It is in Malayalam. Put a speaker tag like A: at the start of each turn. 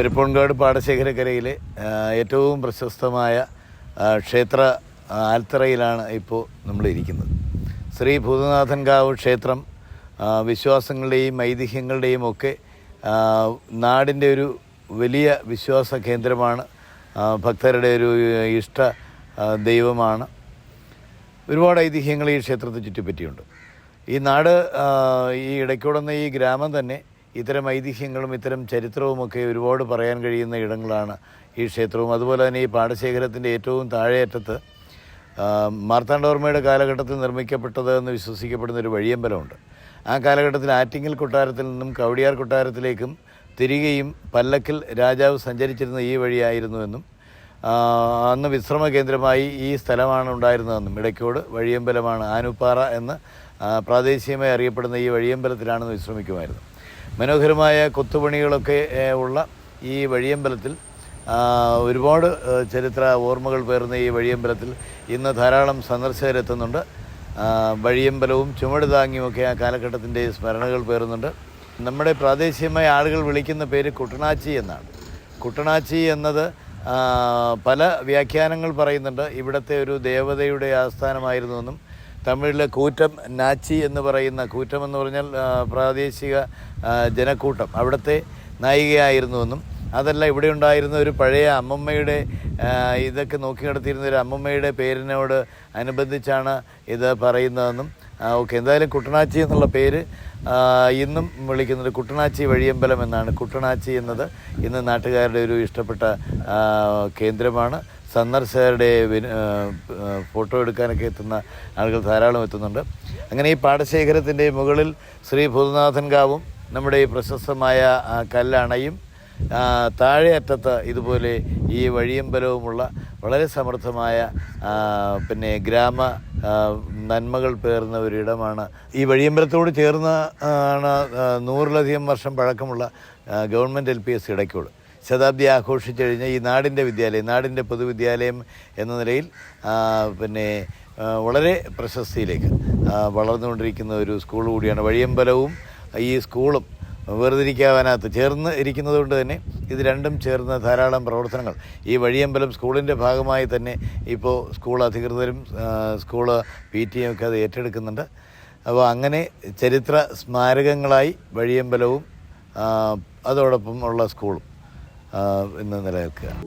A: പെരുപ്പൺകാട് പാടശേഖരക്കരയിലെ ഏറ്റവും പ്രശസ്തമായ ക്ഷേത്ര ആൽത്തറയിലാണ് ഇപ്പോൾ നമ്മളിരിക്കുന്നത്. ശ്രീ ഭൂതനാഥൻകാവ് ക്ഷേത്രം വിശ്വാസങ്ങളുടെയും ഐതിഹ്യങ്ങളുടെയും ഒക്കെ നാടിന്റെ ഒരു വലിയ വിശ്വാസ കേന്ദ്രമാണ്. ഭക്തരുടെ ഒരു ഇഷ്ട ദൈവമാണ്. ഒരുപാട് ഐതിഹ്യങ്ങൾ ഈ ക്ഷേത്രത്തെ ചുറ്റിപ്പറ്റിയുണ്ട്. ഈ നാട് ഈ ഇടയ്ക്കൂടുന്ന ഈ ഗ്രാമം തന്നെ ഇത്തരം ഐതിഹ്യങ്ങളും ഇത്തരം ചരിത്രവുമൊക്കെ ഒരുപാട് പറയാൻ കഴിയുന്ന ഇടങ്ങളാണ് ഈ ക്ഷേത്രവും. അതുപോലെ തന്നെ ഈ പാടശേഖരത്തിന്റെ ഏറ്റവും താഴെയറ്റത്ത് മാർത്താണ്ഡവർമ്മയുടെ കാലഘട്ടത്തിൽ നിർമ്മിക്കപ്പെട്ടത് എന്ന് വിശ്വസിക്കപ്പെടുന്ന ഒരു വഴിയമ്പലമുണ്ട്. ആ കാലഘട്ടത്തിൽ ആറ്റിങ്ങൽ കൊട്ടാരത്തിൽ നിന്നും കവടിയാർ കൊട്ടാരത്തിലേക്കും തിരികെയും പല്ലക്കിൽ രാജാവ് സഞ്ചരിച്ചിരുന്ന ഈ വഴിയായിരുന്നുവെന്നും അന്ന് വിശ്രമ കേന്ദ്രമായി ഈ സ്ഥലമാണ് ഉണ്ടായിരുന്നതെന്നും ഇടയ്ക്കോട് വഴിയമ്പലമാണ് ആനുപ്പാറ എന്ന് പ്രാദേശികമായി അറിയപ്പെടുന്ന ഈ വഴിയമ്പലത്തിലാണെന്ന് വിശ്രമിക്കുമായിരുന്നു. മനോഹരമായ കൊത്തുപണികളൊക്കെ ഉള്ള ഈ വഴിയമ്പലത്തിൽ ഒരുപാട് ചരിത്ര ഓർമ്മകൾ പേർന്ന ഈ വഴിയമ്പലത്തിൽ ഇന്ന് ധാരാളം സന്ദർശകരെത്തുന്നുണ്ട്. വഴിയമ്പലവും ചുമട് താങ്ങിയുമൊക്കെ ആ കാലഘട്ടത്തിന്റെ സ്മരണകൾ പേറുന്നുണ്ട്. നമ്മുടെ പ്രാദേശികമായ ആളുകൾ വിളിക്കുന്ന പേര് കുട്ടനാച്ചി എന്നാണ്. കുട്ടനാച്ചി എന്നത് പല വ്യാഖ്യാനങ്ങൾ പറയുന്നുണ്ട്. ഇവിടുത്തെ ഒരു ദേവതയുടെ ആസ്ഥാനമായിരുന്നുവെന്നും തമിഴിലെ കൂറ്റം നാച്ചി എന്ന് പറയുന്ന കൂറ്റം എന്ന് പറഞ്ഞാൽ പ്രാദേശിക ജനക്കൂട്ടം. അവിടുത്തെ നായികയായിരുന്നുവെന്നും അതല്ല ഇവിടെ ഉണ്ടായിരുന്ന ഒരു പഴയ അമ്മമ്മയുടെ ഇതൊക്കെ നോക്കി നടത്തിയിരുന്ന ഒരു അമ്മമ്മയുടെ പേരിനോട് അനുബന്ധിച്ചാണ് ഇത് പറയുന്നതെന്നും ഓക്കെ. എന്തായാലും കുട്ടനാച്ചി എന്നുള്ള പേര് ഇന്നും വിളിക്കുന്നത് കുട്ടനാച്ചി വഴിയമ്പലം എന്നാണ്. കുട്ടനാച്ചി എന്നത് ഇന്ന് നാട്ടുകാരുടെ ഒരു ഇഷ്ടപ്പെട്ട കേന്ദ്രമാണ്. സന്ദർശകരുടെ ഫോട്ടോ എടുക്കാനൊക്കെ എത്തുന്ന ആളുകൾ ധാരാളം എത്തുന്നുണ്ട്. അങ്ങനെ ഈ പാടശേഖരത്തിന്റെ മുകളിൽ ശ്രീ ഭൂതനാഥൻകാവും നമ്മുടെ ഈ പ്രശസ്തമായ കല്ലണയും താഴെ അറ്റത്ത് ഇതുപോലെ ഈ വഴിയമ്പലവുമുള്ള വളരെ സമൃദ്ധമായ പിന്നെ ഗ്രാമ നന്മകൾ പേർന്ന ഒരിടമാണ്. ഈ വഴിയമ്പലത്തോട് ചേർന്ന് ആണ് നൂറിലധികം വർഷം പഴക്കമുള്ള government L P S Idaykkode. ശതാബ്ദി ആഘോഷിച്ചു കഴിഞ്ഞാൽ ഈ നാടിന്റെ വിദ്യാലയം നാടിന്റെ പൊതുവിദ്യാലയം എന്ന നിലയിൽ പിന്നെ വളരെ പ്രശസ്തിയിലേക്ക് വളർന്നുകൊണ്ടിരിക്കുന്ന ഒരു സ്കൂൾ കൂടിയാണ് വഴിയമ്പലവും. ഈ സ്കൂളും വേർതിരിക്കാവാനകത്ത് ചേർന്ന് ഇരിക്കുന്നത് കൊണ്ട് തന്നെ ഇത് രണ്ടും ചേർന്ന ധാരാളം പ്രവർത്തനങ്ങൾ. ഈ വഴിയമ്പലം സ്കൂളിന്റെ ഭാഗമായി തന്നെ ഇപ്പോൾ സ്കൂൾ അധികൃതരും സ്കൂൾ പി ടി ഒക്കെ അത് ഏറ്റെടുക്കുന്നുണ്ട്. അപ്പോൾ അങ്ങനെ ചരിത്ര സ്മാരകങ്ങളായി വഴിയമ്പലവും അതോടൊപ്പം ഉള്ള സ്കൂളും. ഇന്ന് നിലനിൽക്കുകയാണ്